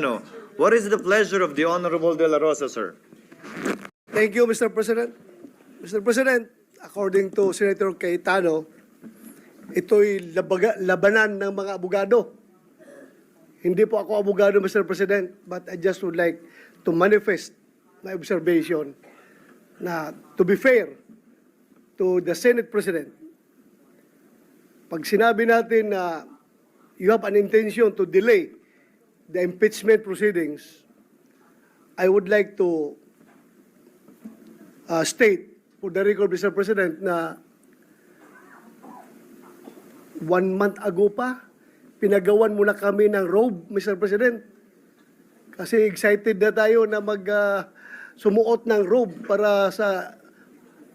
No. What is the pleasure of the Honorable De La Rosa, sir? Thank you, Mr. President. Mr. President, according to Senator Cayetano, ito'y labaga, labanan ng mga abogado. Hindi po ako abogado, Mr. President, but I just would like to manifest my observation na to be fair to the Senate President, pag sinabi natin na you have an intention to delay the impeachment proceedings, I would like to uh, state for the record, Mr. President, na one month ago pa, pinagawan muna kami ng robe, Mr. President. Kasi excited na tayo na mag uh, sumuot ng robe para sa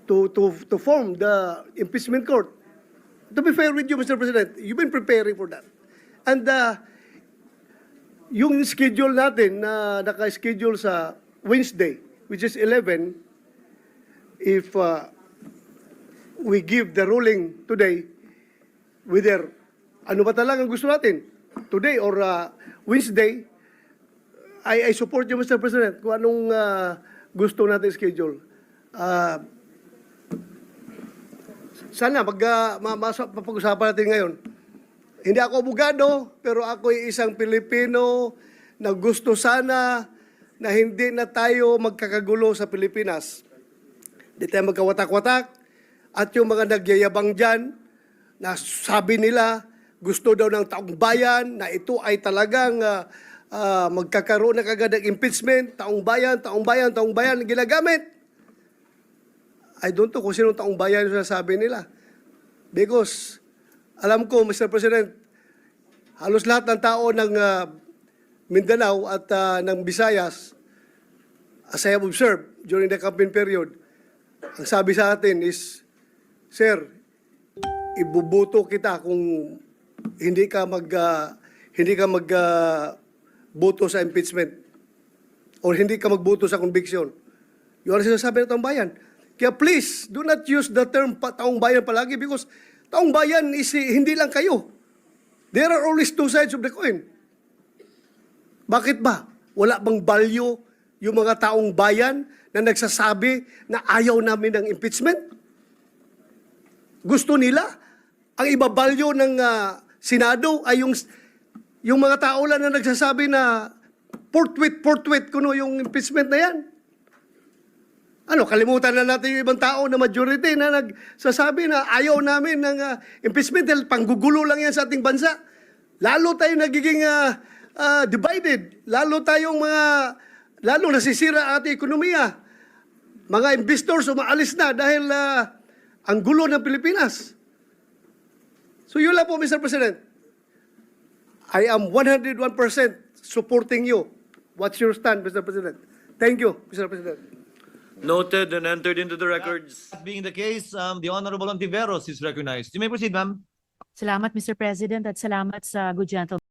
to to to form the impeachment court. To be fair with you, Mr. President, you've been preparing for that. And uh, yung schedule natin na naka-schedule sa Wednesday, which is 11, if uh, we give the ruling today, whether ano ba talagang gusto natin, today or uh, Wednesday, I, I support you, Mr. President, kung anong uh, gusto natin schedule. Uh, sana pag uh, ma- mapag-usapan natin ngayon, hindi ako abogado, pero ako ay isang Pilipino na gusto sana na hindi na tayo magkakagulo sa Pilipinas. Hindi tayo magkawatak-watak. At yung mga nagyayabang dyan, na sabi nila, gusto daw ng taong bayan na ito ay talagang ah, ah, magkakaroon na kagad ng impeachment, taong bayan, taong bayan, taong bayan, ginagamit. I don't know kung sinong taong bayan yung sinasabi nila. Because, alam ko, Mr. President, halos lahat ng tao ng ah, Mindanao at ah, ng Visayas, as I have observed during the campaign period, ang sabi sa atin is, Sir, ibubuto kita kung hindi ka mag ah, hindi ka mag ah, boto sa impeachment or hindi ka magboto sa conviction. Yun ang sinasabi ng taong bayan. Kaya please, do not use the term taong bayan palagi because taong bayan is hindi lang kayo. There are always two sides of the coin. Bakit ba? Wala bang value yung mga taong bayan na nagsasabi na ayaw namin ng impeachment? Gusto nila? Ang ibabalyo ng ah, Senado ay yung, yung mga tao lang na nagsasabi na portwit, portwit kuno yung impeachment na yan. Ano, kalimutan na natin yung ibang tao na majority na nagsasabi na ayaw namin ng ah, impeachment dahil panggugulo lang yan sa ating bansa. Lalo tayo nagiging ah, ah, divided. Lalo tayong mga, lalo nasisira ating ekonomiya. Mga investors umaalis na dahil ah, ang gulo ng Pilipinas. So yun lang po, Mr. President. I am 101% supporting you. What's your stand, Mr. President? Thank you, Mr. President. Noted and entered into the records. That being the case, um, the Honorable Ontiveros is recognized. You may proceed, ma'am. Salamat, Mr. President, at salamat sa good gentleman.